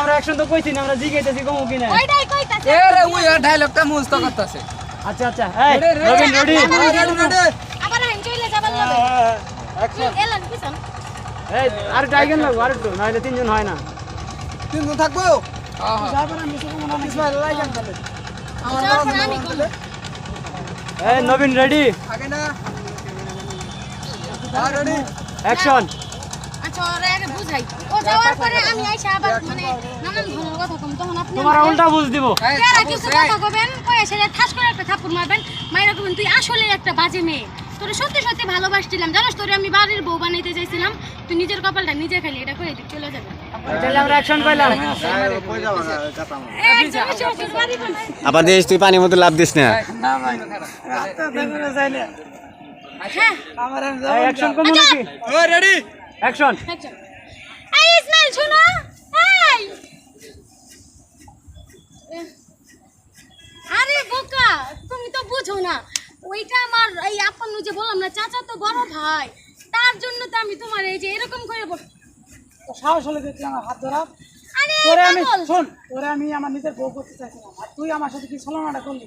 আমরা একশন তো কইছি না আমরা জিগাইতেছি কমু কিনা ওইটাই কইতাছে এ রে ওই ডায়লগটা মুস্ত করতেছে। আচ্ছা আচ্ছা এই নবীন রেডি? আবার হাইন চইলে যাবার লাগে। এলান পিছন। এই আর টাইগার লাগবো আর একটু নাহলে তিনজন হয় না। তিনজন থাকব? হ্যাঁ, হ্যাঁ। ইসমাইল লাইগান তাহলে। যাওয়ার আমি কম। এই নবীন রেডি? আগে না। আর রেডি? অ্যাকশন। তোমার উল্টা বুঝ দিব। এই, এরা সাপোজ, কিছু কথা কবেন কয়ে সেটা ঠাস করে একটা থাপ্পড় মারবেন মাইরা কবেন তুই আসলে একটা বাজে মেয়ে। তোরে সত্যি সত্যি ভালোবাসছিলাম। জানোস তোরে আমি বাড়ির বউ বানাইতে চাইছিলাম। তুই নিজের কপালটা নিজে খালি এটা করে দিক চলে যাবে। আবার দেশ তুই পানির মতো লাভ দিস না। না ভাই রাস্তা দেখো না যাইলে হ্যাঁ আমার অ্যাকশন কমু নাকি? ও রেডি অ্যাকশন এই ইসমাইল শোনো এই আরে বোকা তুমি তো বুঝো না। ওইটা আমার এই আপান্নু যে বললাম না চাচা তো বড় ভাই। তার জন্য তো আমি তোমার এই যে এরকম করে সাহস হলে দেখছি আমার হাত ধরা তোরে আমি শোন তোরে আমি আমার নিজের বউ করতে চাইছিলাম। আর তুই আমার সাথে কি ছলনাটা করলি?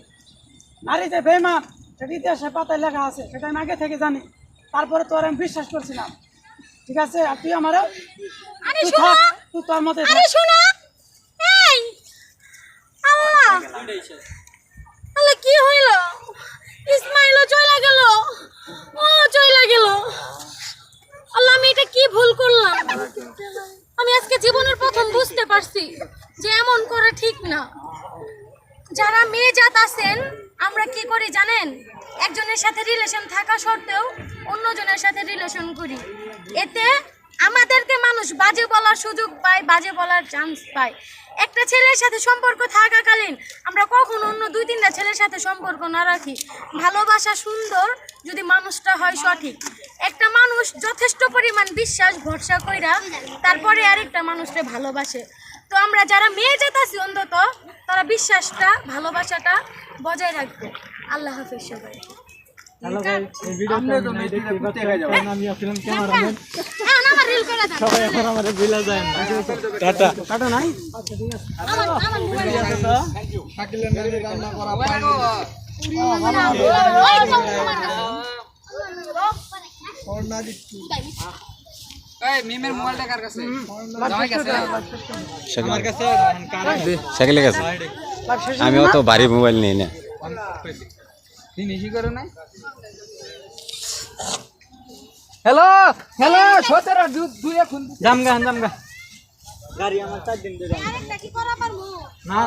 নারী যে বেমান সেটা ইতিহাসে পাতায় লেখা আছে সেটা আমি আগে থেকে জানি। তারপরে তোর আমি বিশ্বাস করছিলাম। ঠিক আছে? আর তুই আমার তুই তুই তোর মতে শোনো! এই! আল্লাহ আল্লাহ কি হইল? ইসমাইলও চলে গেল। ও চলে গেল। আল্লাহ আমি এটা কি ভুল করলাম? আমি আজকে জীবনের প্রথম বুঝতে পারছি যে এমন করা ঠিক না। যারা মেয়ে জাত আছেন আমরা কি করি জানেন? একজনের সাথে রিলেশন থাকা সত্ত্বেও অন্যজনের সাথে রিলেশন করি। এতে আমাদেরকে মানুষ বাজে বলার সুযোগ পায়, বাজে বলার চান্স পায়। একটা ছেলের সাথে সম্পর্ক থাকাকালীন আমরা কখনো অন্য দুই, তিনটা ছেলের সাথে সম্পর্ক না রাখি। ভালোবাসা সুন্দর যদি মানুষটা হয় সঠিক। একটা মানুষ যথেষ্ট পরিমাণ বিশ্বাস, ভরসা কইরা তারপরে আরেকটা মানুষকে ভালোবাসে। তো আমরা যারা মেয়ে জাত আছি অন্তত, তারা বিশ্বাসটা, ভালোবাসাটা বজায় রাখবে। আল্লাহ হাফিজ সবাই। হ্যালো গাইস এই ভিডিওটা আমি দেখতে পাচ্ছেন আমি আসলাম ক্যামেরাম্যান হ্যাঁ আমার রিল করে দাও সবাই এখন আমাদের বিলা যায় না। টাটা। টাটা নাই? আমার আমার মোবাইল থাকিলে নারী রান্না করা ওই তো তোমার কাছে। ওর না দিচ্ছি। এই, মিমের মোবাইলটা কার কাছে? জামাই কাছে। আমার কাছে সাইকেলের কাছে। আমি অত ভারী মোবাইল নেই না। হ্যালো হ্যালো সতেরো দুই এখন জামগা জামগা গাড়ি আমার চার দিন ধরে আরেকটা কি করা পারব? না